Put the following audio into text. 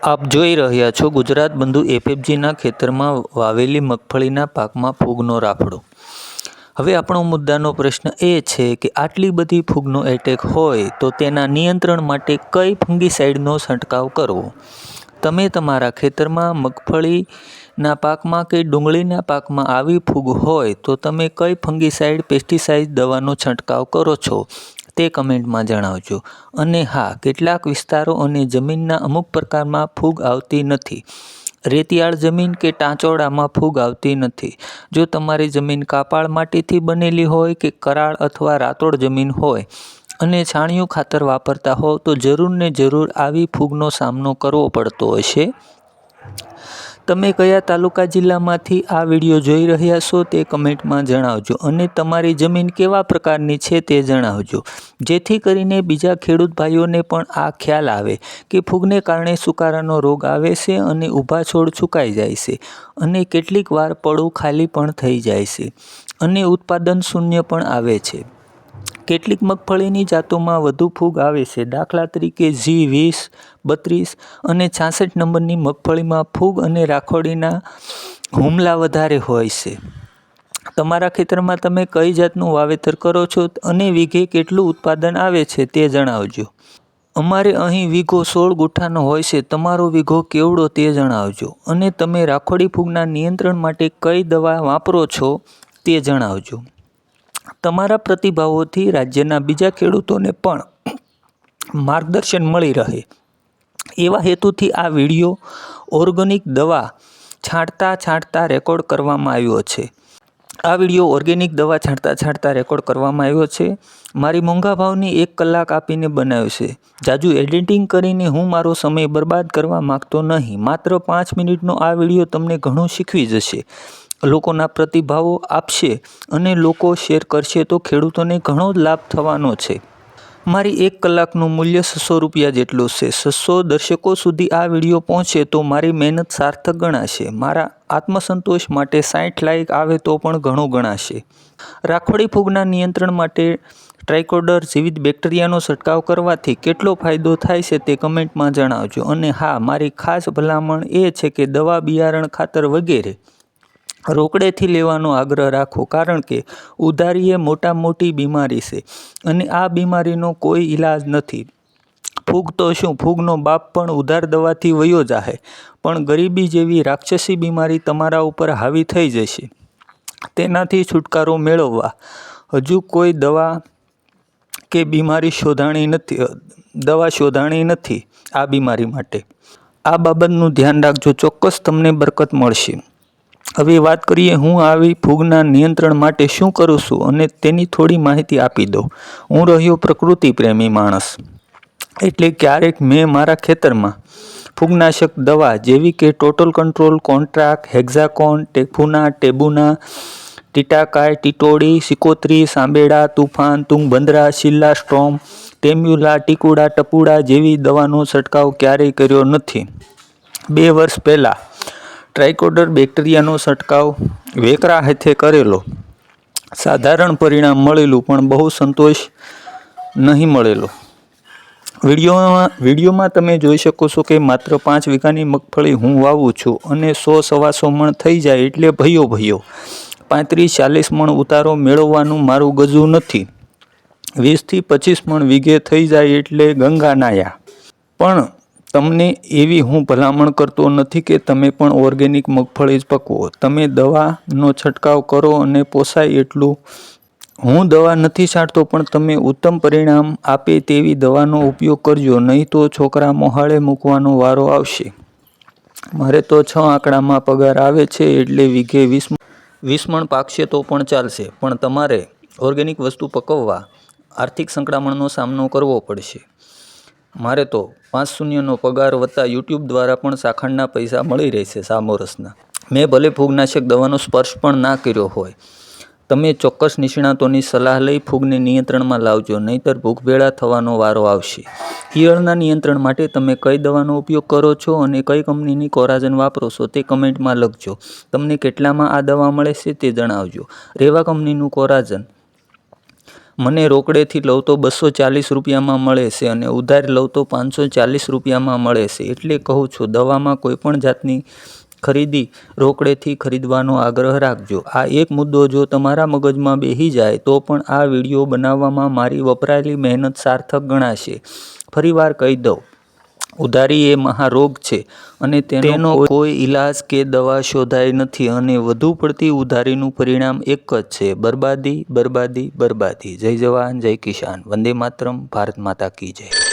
આપ જોઈ રહ્યા છો ગુજરાત બંધુ એફએફજીના ખેતરમાં વાવેલી મગફળીના પાકમાં ફૂગનો રાફડો. હવે આપણો મુદ્દાનો પ્રશ્ન એ છે કે આટલી બધી ફૂગનો એટેક હોય તો તેના નિયંત્રણ માટે કઈ ફંગીસાઇડનો છંટકાવ કરવો? તમે તમારા ખેતરમાં મગફળીના પાકમાં કે ડુંગળીના પાકમાં આવી ફૂગ હોય તો તમે કઈ ફંગીસાઇડ પેસ્ટિસાઇડ દવાનો છંટકાવ કરો છો? તે કમેન્ટમાં જણાવજો. અને હા, કેટલાક વિસ્તારો અને જમીનના અમુક પ્રકારમાં ફૂગ આવતી નથી. રેતિયાળ જમીન કે ટાંચોળામાં ફૂગ આવતી નથી. જો તમારી જમીન કાપાળ માટીથી બનેલી હોય કે કરાળ અથવા રાતોડ જમીન હોય અને છાણિયું ખાતર વાપરતા હોવ તો જરૂર ને જરૂર આવી ફૂગનો સામનો કરવો પડતો હશે. તમે કયા તાલુકા જિલ્લામાંથી આ વીડિયો જોઈ રહ્યા છો તે કમેન્ટમાં જણાવજો અને તમારી જમીન કેવા પ્રકારની છે તે જણાવજો. જેથી કરીને બીજા ખેડૂત ભાઈઓને પણ આ ખ્યાલ આવે કે ફૂગને કારણે સુકારાનો રોગ આવે છે અને ઊભા છોડ સુકાઈ જાય છે અને કેટલીક વાર પડું ખાલી પણ થઈ જાય છે અને ઉત્પાદન શૂન્ય પણ આવે છે. કેટલીક મગફળીની જાતોમાં વધુ ફૂગ આવે છે. દાખલા તરીકે ઝી, વીસ, બત્રીસ અને છાસઠ નંબરની મગફળીમાં ફૂગ અને રાખોડીના હુમલા વધારે હોય છે. તમારા ખેતરમાં તમે કઈ જાતનું વાવેતર કરો છો અને વીઘે કેટલું ઉત્પાદન આવે છે તે જણાવજો. અમારે અહીં વીઘો સોળ ગુઠ્ઠાનો હોય છે. તમારો વીઘો કેવડો તે જણાવજો અને તમે રાખોડી ફૂગના નિયંત્રણ માટે કઈ દવા વાપરો છો તે જણાવજો. તમારા પ્રતિભાવોથી રાજ્યના બીજા ખેડૂતોને પણ માર્ગદર્શન મળી રહે. એવા હેતુથી આ વીડિયો ઓર્ગેનિક દવા છાંટતા છાંટતા રેકોર્ડ કરવામાં આવ્યો છે. આ વીડિયો ઓર્ગેનિક દવા છાંટતા છાંટતા રેકોર્ડ કરવામાં આવ્યો છે. મારી મોંઘા ભાવની એક કલાક આપીને બનાવ્યો છે. જાજુ એડિટિંગ કરીને હું મારો સમય બરબાદ કરવા માગતો નહીં. માત્ર પાંચ મિનિટનો આ વીડિયો તમને ઘણું શીખવી જશે. લોકોના પ્રતિભાવો આપશે અને લોકો શેર કરશે તો ખેડૂતોને ઘણો લાભ થવાનો છે. મારી એક કલાકનું મૂલ્ય છસો રૂપિયા જેટલું છે. છસો દર્શકો સુધી આ વીડિયો પહોંચે તો મારી મહેનત સાર્થક ગણાશે. મારા આત્મસંતોષ માટે સાઠ લાઇક આવે તો પણ ઘણું ગણાશે. રાખોડી ફૂગના નિયંત્રણ માટે ટ્રાઇકોડર જીવિત બેક્ટેરિયાનો છંટકાવ કરવાથી કેટલો ફાયદો થાય છે તે કમેન્ટમાં જણાવજો. અને હા, મારી ખાસ ભલામણ એ છે કે દવા બિયારણ ખાતર વગેરે રોકડેથી લેવાનો આગ્રહ રાખો, કારણ કે ઉધારી એ મોટા મોટી બીમારી છે અને આ બીમારીનો કોઈ ઈલાજ નથી. ફૂગ તો શું, ફૂગનો બાપ પણ ઉધાર દવાથી વયો જાહે, પણ ગરીબી જેવી રાક્ષસી બીમારી તમારા ઉપર હાવી થઈ જશે. તેનાથી છુટકારો મેળવવા. હજુ કોઈ દવા કે બીમારી શોધાણી નથી, દવા શોધાણી નથી આ બીમારી માટે. આ બાબતનું ધ્યાન રાખજો, ચોક્કસ તમને બરકત મળશે. હવે વાત કરીએ હું આવી ફૂગના નિયંત્રણ માટે શું કરું છું અને તેની થોડી માહિતી આપી દઉં હું રહ્યો પ્રકૃતિ પ્રેમી માણસ. એટલે ક્યારેક મેં મારા ખેતરમાં ફૂગનાશક દવા જેવી કે ટોટલ કંટ્રોલ કોન્ટ્રાક્ટ, હેક્ઝાકોન, ટેફુના, ટેબુના, ટીટાકાય ટીટોડી સિકોત્રી, સાંબેડા, તુફાન તુંગબંદરા શિલ્લા સ્ટ્રોમ, ટેમ્યુલા, ટીકુડા, ટપુડા જેવી દવાનો છંટકાવ ક્યારેય કર્યો નથી. બે વર્ષ પહેલાં ટ્રાઇકોડર બેક્ટેરિયાનો છંટકાવ વેકરા હાથે કરેલો. સાધારણ પરિણામ મળેલું પણ બહુ સંતોષ નહીં મળેલો. વિડીયોમાં વિડીયોમાં તમે જોઈ શકો છો કે માત્ર પાંચ વીઘાની મગફળી હું વાવું છું અને સો સવાસો મણ થઈ જાય એટલે ભયો ભયો. પાંત્રીસ ચાલીસ મણ ઉતારો મેળવવાનું મારું ગજું નથી. વીસથી પચીસ મણ વીઘે થઈ જાય એટલે ગંગા નાયા. પણ તમને એવી હું ભલામણ કરતો નથી કે તમે પણ ઓર્ગેનિક મગફળી જ પકવો. તમે દવાનો છંટકાવ કરો અને પોસાય એટલું. હું દવા નથી છાંટતો, પણ તમે ઉત્તમ પરિણામ આપે તેવી દવાનો ઉપયોગ કરજો, નહીં તો છોકરા મોહાળે મૂકવાનો વારો આવશે. મારે તો છ આંકડામાં પગાર આવે છે એટલે વીઘે વીસ વીસ મણ પાકશે તો પણ ચાલશે, પણ તમારે ઓર્ગેનિક વસ્તુ પકવવા આર્થિક સંકળામણનો સામનો કરવો પડશે. મારે તો પાંચ શૂન્યનો પગાર વત્તા યુટ્યુબ દ્વારા પણ સાખણના પૈસા મળી રહેશે સામોરસના. મેં ભલે ફૂગનાશક દવાનો સ્પર્શ પણ ના કર્યો હોય. તમે ચોક્કસ નિષ્ણાતોની સલાહ લઈ ફૂગને નિયંત્રણમાં લાવજો, નહીંતર ભૂખભેળા થવાનો વારો આવશે. ઈયળના નિયંત્રણ માટે તમે કઈ દવાનો ઉપયોગ કરો છો અને કઈ કંપનીની કોરાજન વાપરો છો તે કમેન્ટમાં લખજો. તમને કેટલામાં આ દવા મળે છે તે જણાવજો. રેવા કંપનીનું કોરાજન મને રોકડેથી લઉં તો બસો ચાલીસ રૂપિયામાં મળે છે અને ઉધાર લઉં તો પાંચસો ચાલીસ રૂપિયામાં મળે છે. એટલે કહું છું, દવામાં કોઈપણ જાતની ખરીદી રોકડેથી ખરીદવાનો આગ્રહ રાખજો. આ એક મુદ્દો જો તમારા મગજમાં બેસી જાય, તો પણ આ વીડિયો બનાવવામાં મારી વપરાયેલી મહેનત સાર્થક ગણાશે. ફરીવાર કહી દઉં. ઉધારી એ મહારોગ છે અને તેનો કોઈ ઈલાજ કે દવા શોધાઈ નથી અને વધુ પડતી ઉધારીનું પરિણામ એક જ છે. બરબાદી બરબાદી બરબાદી. જય જવાન જય કિસાન. વંદે માતરમ. ભારત માતા કી જય.